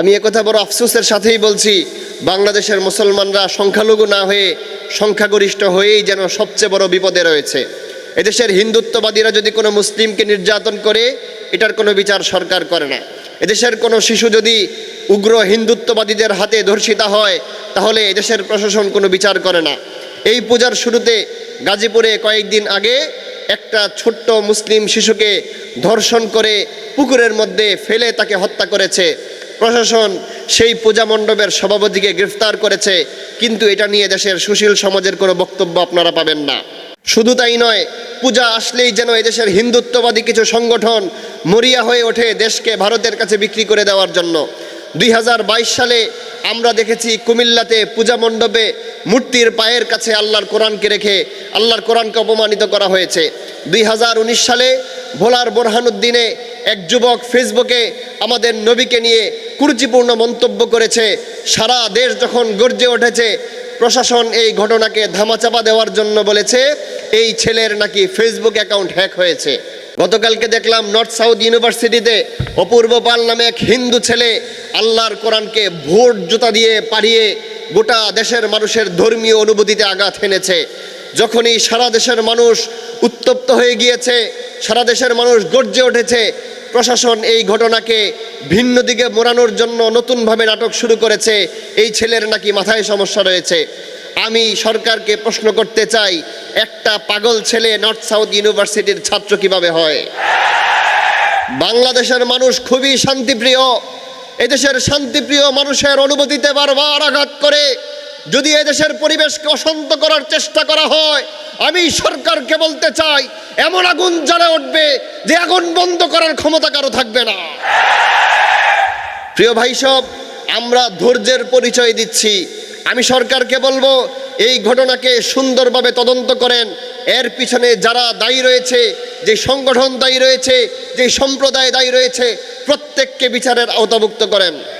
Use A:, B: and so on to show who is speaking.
A: আমি একথা বড় আফসোসের সাথেই বলছি, বাংলাদেশের মুসলমানরা সংখ্যালঘু না হয়ে সংখ্যাগরিষ্ঠ হয়েই যেন সবচেয়ে বড় বিপদে রয়েছে। এদেশের হিন্দুত্ববাদীরা যদি কোনো মুসলিমকে নির্যাতন করে, এটার কোনো বিচার সরকার করে না। এদেশের কোনো শিশু যদি উগ্র হিন্দুত্ববাদীদের হাতে ধর্ষিতা হয়, তাহলে এদেশের প্রশাসন কোনো বিচার করে না। এই পূজার শুরুতে গাজীপুরে কয়েকদিন আগে একটা ছোট্ট মুসলিম শিশুকে ধর্ষণ করে পুকুরের মধ্যে ফেলে তাকে হত্যা করেছে প্রশাসন সেই পূজা মণ্ডপের সভাপতিকে গ্রেফতার করেছে, কিন্তু এটা নিয়ে দেশের সুশীল সমাজের কোনো বক্তব্য আপনারা পাবেন না। শুধু তাই নয়, পূজা আসলেই যেন এদেশের হিন্দুত্ববাদী কিছু সংগঠন মরিয়া হয়ে ওঠে দেশকে ভারতের কাছে বিক্রি করে দেওয়ার জন্য। দুই হাজার বাইশ সালে আমরা দেখেছি কুমিল্লাতে পূজা মণ্ডপে মূর্তির পায়ের কাছে আল্লাহর কোরআনকে রেখে, আল্লাহর কোরআনকে অপমানিত করা হয়েছে। দুই হাজার উনিশ সালে ভোলার বোরহানুদ্দিনে এক যুবক ফেসবুকে আমাদের নবীকে নিয়ে কুরুচিপূর্ণ মন্তব্য করেছে। সারা দেশ যখন গর্জে উঠেছে, প্রশাসন এই ঘটনাকে ধামাচাপা দেওয়ার জন্য বলেছে, এই ছেলের নাকি ফেসবুক অ্যাকাউন্ট হ্যাক হয়েছে। গতকালকে দেখলাম নর্থ সাউথ ইউনিভার্সিটিতে অপূর্ব পাল নামে এক হিন্দু ছেলে আল্লাহর কোরআনকে ভোট জুতা দিয়ে পাড়িয়ে গোটা দেশের মানুষের ধর্মীয় অনুভূতিতে আঘাত এনেছে। যখনই সারা দেশের মানুষ উত্তপ্ত হয়ে গিয়েছে, সারা দেশের মানুষ গর্জে উঠেছে, প্রশাসন এই ঘটনাকে ভিন্ন দিকে মোড়ানোর জন্য নতুনভাবে নাটক শুরু করেছে, এই ছেলের নাকি মাথায় সমস্যা রয়েছে। আমি সরকারকে প্রশ্ন করতে চাই, একটা পাগল ছেলে নর্থ সাউথ ইউনিভার্সিটির ছাত্র কীভাবে হয়? বাংলাদেশের মানুষ খুবই শান্তিপ্রিয়, এদেশের শান্তিপ্রিয় মানুষের অনুভূতিতে বারবার আঘাত করে যদি এদেশের পরিবেশকে অশান্ত করার চেষ্টা করা হয়, আমি সরকারকে বলতে চাই, এমন আগুন জ্বালা উঠবে যে আগুন বন্ধ করার ক্ষমতা কারও থাকবে না। প্রিয় ভাই সব, আমরা ধৈর্যের পরিচয় দিচ্ছি। আমি সরকারকে বলব, এই ঘটনাকে সুন্দরভাবে তদন্ত করেন। এর পিছনে যারা দায়ী রয়েছে, যে সংগঠন দায়ী রয়েছে, যে সম্প্রদায় দায়ী রয়েছে, প্রত্যেককে বিচারের আওতাভুক্ত করেন।